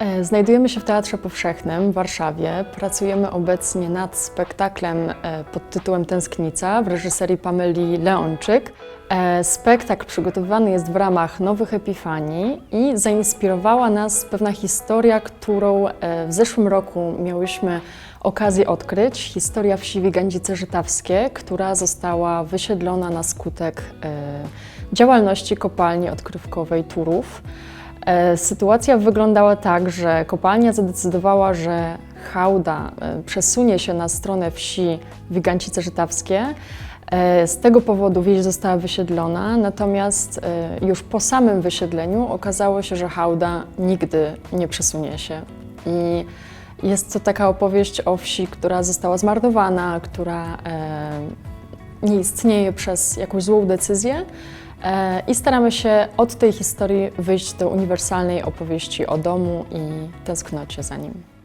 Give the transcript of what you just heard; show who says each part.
Speaker 1: E, Znajdujemy się w Teatrze Powszechnym w Warszawie. Pracujemy obecnie nad spektaklem e, pod tytułem Tęsknica w reżyserii Pameli Leonczyk. E, Spektakl przygotowywany jest w ramach Nowych Epifanii i zainspirowała nas pewna historia, którą w zeszłym roku miałyśmy okazję odkryć. Historia wsi Wigandzice-Żytawskie, która została wysiedlona na skutek działalności kopalni odkrywkowej Turów. E, Sytuacja wyglądała tak, że kopalnia zadecydowała, że hałda e, przesunie się na stronę wsi Wigancice-Żytawskie. E, Z tego powodu wieś została wysiedlona, natomiast już po samym wysiedleniu okazało się, że hałda nigdy nie przesunie się. I jest to taka opowieść o wsi, która została zmarnowana, która nie istnieje przez jakąś złą decyzję. E, I staramy się od tej historii wyjść do uniwersalnej opowieści o domu i tęsknocie za nim.